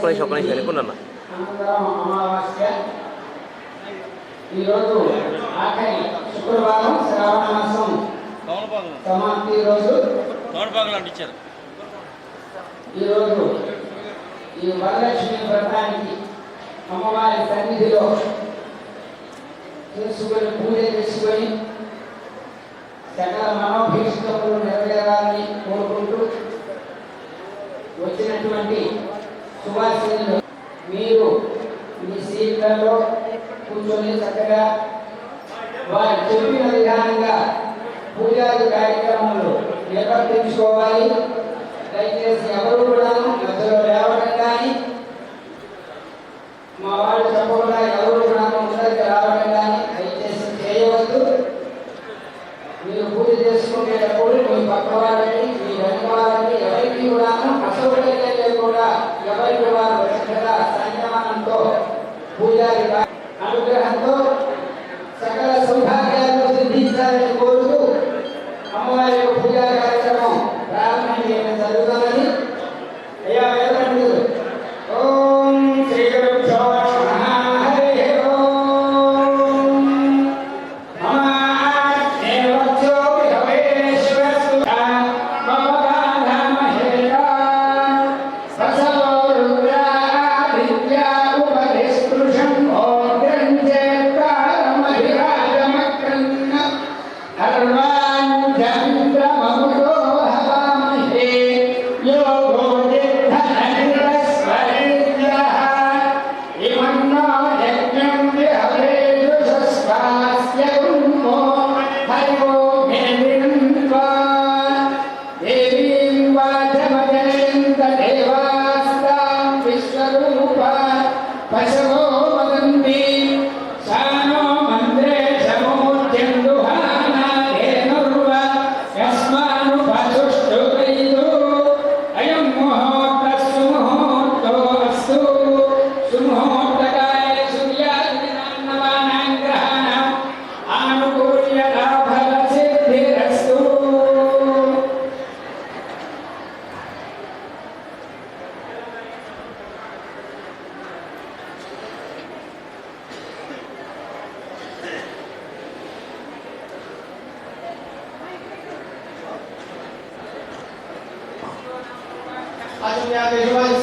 ఒక్క నిమిషం ఒక్క నిమిషం అనుకున్నా ఈరోజు ఆఖరి శుక్రవారం శ్రావణ మాసం. సమాప్తి రోజు తోడపాకులు అంటించారు. ఈరోజు ఈ వరలక్ష్మి వ్రతానికి అమ్మవారి సన్నిధిలో చేసుకొని పూజ చేసుకొని సకల మనోభీష్టములు నెరవేరాలని కోరుకుంటూ వచ్చినటువంటి సువాసినులు మీరు మీ సీట్లలో కూర్చొని చక్కగా వారు చెప్పిన విధానంగా పూజాది కార్యక్రమంలో నిర్వర్తించుకోవాలి. దయచేసి ఎవరు కూడా మధ్యలో లేవడం కానీ మా వాళ్ళు చెప్పకుండా ఎవరు కూడా ముందరికి రావడం కానీ దయచేసి చేయవద్దు. మీరు పూజ చేసుకునేటప్పుడు మీ పక్క వాళ్ళని మీ వెనక వాళ్ళని ఎవరికి కూడా అసౌకర్యం అర్వాన్ చంద్రమముతో રૂપિયા કે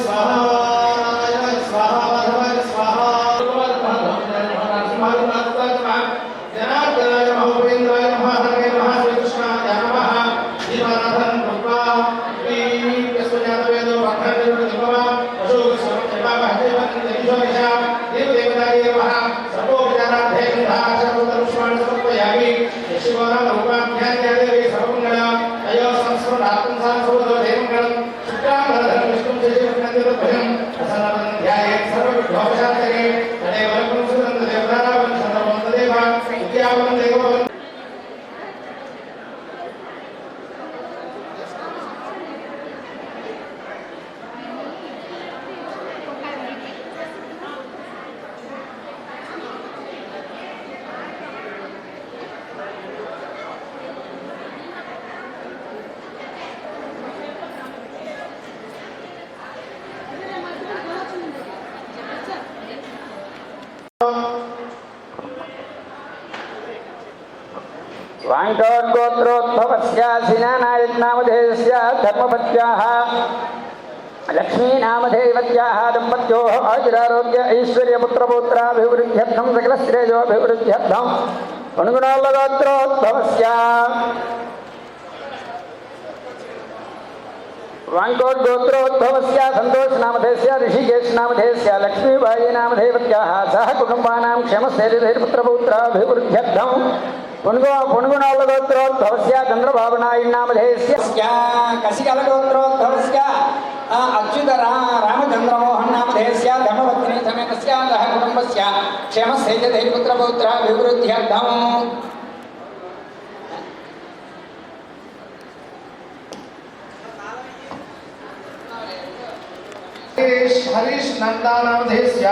साङ्गोत्रोद्भवस्यासिनानायत्नामधेयस्य धर्मपत्याः लक्ष्मीनामधेयवत्याः दम्पत्योः आयुरारोग्य ऐश्वर्यपुत्रपुत्राभिवृद्ध्यर्थं सकलश्रेयोभिवृद्ध्यर्थम् अनुगुणालगोत्रोद्भवस्या वाङ्कोट लक्ष्मीबाई सह कुटुम्बानां क्षेमस्थैर्यधैर्यपुत्रपुत्राभिवृद्ध्यर्थं पुण्गो पुण्गुणालगोत्रोद्भवस्य चन्द्रबाबुनायुनामधेयस्य कसिकलगोत्रोद्भवस्य अच्युत रामचन्द्रमोहन नामधेयस्य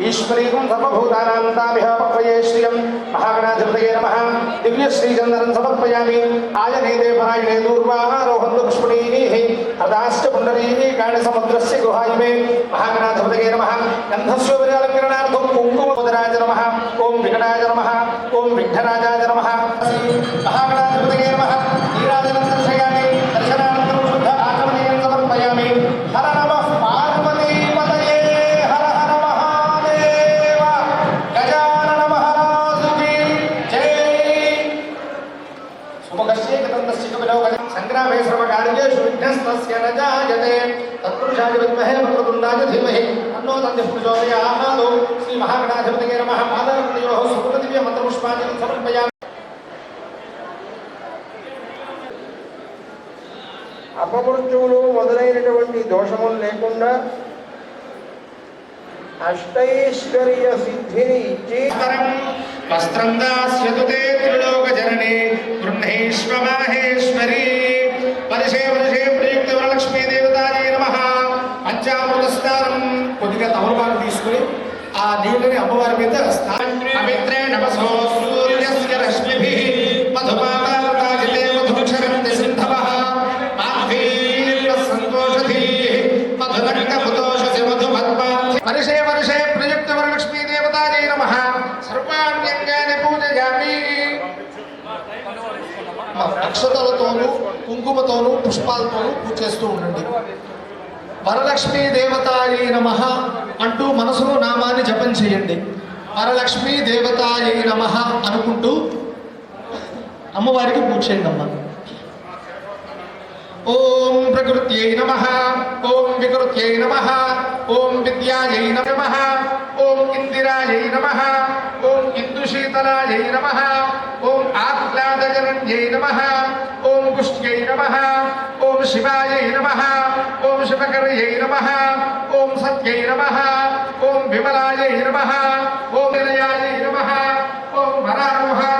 ఈశ్వరీకం సర్వభూతానాం తామిహ పక్వయే శ్రియం మహాగణాధిపతయే నమః దివ్యశ్రీచందనం సమర్పయామి ఆయనేదే పరాయణే దూర్వారోహంతు పుష్పణీः హృదాశ్చ పుండరీः కాళసముద్రస్య గుహాయిమే మహాగణాధిపతయే నమః గంధస్యోపరిలంకరణార్థం కుంకుమోదరాజ నమః ఓం వికటాయ నమః ఓం విఘ్నరాజాయ నమః మహాగణాధిపతయే అపమృత్యువులు మొదలైనటువంటి దోషములు లేకుండా అష్టైశ్వర్య సిద్ధిని ఇచ్చి వస్త్రం దాస్యతు త్రిలోక జనని గృహేష్వ మాహేశ్వరి వర్షే వర్షే ప్రయుక్త వరలక్ష్మీ దేవతాయే నమః. పంచామృత స్నానం కొద్దిగా తమలపాకు తీసుకుని ఆ నీళ్ళని అమ్మవారి మీద పవిత్రే నమసో అక్షతలతోనూ కుంకుమతోనూ పుష్పాలతోనూ పూజ చేస్తూ ఉండండి. వరలక్ష్మీ దేవతాయే నమ అంటూ మనసులో నామాన్ని జపం చేయండి. వరలక్ష్మీ దేవతాయే నమ అనుకుంటూ అమ్మవారికి పూజ చేయండి అమ్మ. ఓం ప్రకృత్యై నమ ఓం వికృత్యై నమ ఓం విద్యాయై నమ ఓం ఇందిరాయై నమ ఓం ఇందుశీతలాయై నమ ఓం ఆహ్లాదజనన్యై నమ ఓం పుష్ట్యై నమ ఓం శివాయై నమ ఓం శివకర్యై నమ ఓం సత్యై నమ ఓం విమలాయై నమ ఓం వినయాయై నమ ఓం వరారోహాయ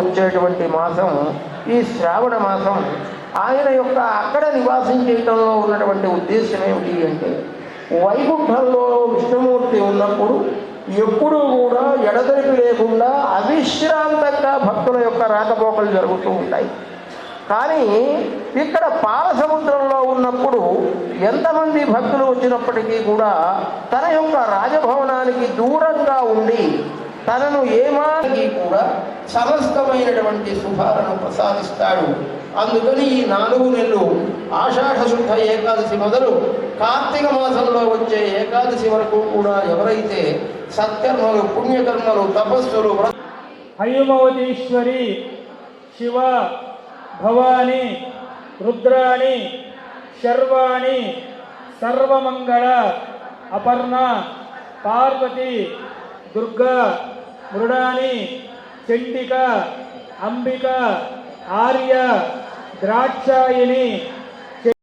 వచ్చేటువంటి మాసం ఈ శ్రావణ మాసం ఆయన యొక్క అక్కడ నివాసం చేయటంలో ఉన్నటువంటి ఉద్దేశం ఏమిటి అంటే వైకుంఠంలో విష్ణుమూర్తి ఉన్నప్పుడు ఎప్పుడూ కూడా ఎడతెరిపి లేకుండా అవిశ్రాంతంగా భక్తుల యొక్క రాకపోకలు జరుగుతూ ఉంటాయి. కానీ ఇక్కడ పాల సముద్రంలో ఉన్నప్పుడు ఎంతమంది భక్తులు వచ్చినప్పటికీ కూడా తన యొక్క రాజభవనానికి దూరంగా ఉండి తనను ఏమానికి కూడా సమస్తమైనటువంటి శుభాలను ప్రసాదిస్తాడు. అందుకని ఈ నాలుగు నెలలు ఆషాఢ శుద్ధ ఏకాదశి మొదలు కార్తీక మాసంలో వచ్చే ఏకాదశి వరకు కూడా ఎవరైతే సత్కర్మలు పుణ్యకర్మలు తపస్సులు వ్రత హైమవతీశ్వరి శివ భవాని రుద్రాణి శర్వాణి సర్వమంగళ అపర్ణ పార్వతి దుర్గా మృడాని చండిక అంబిక ఆర్య ద్రాక్షాయిని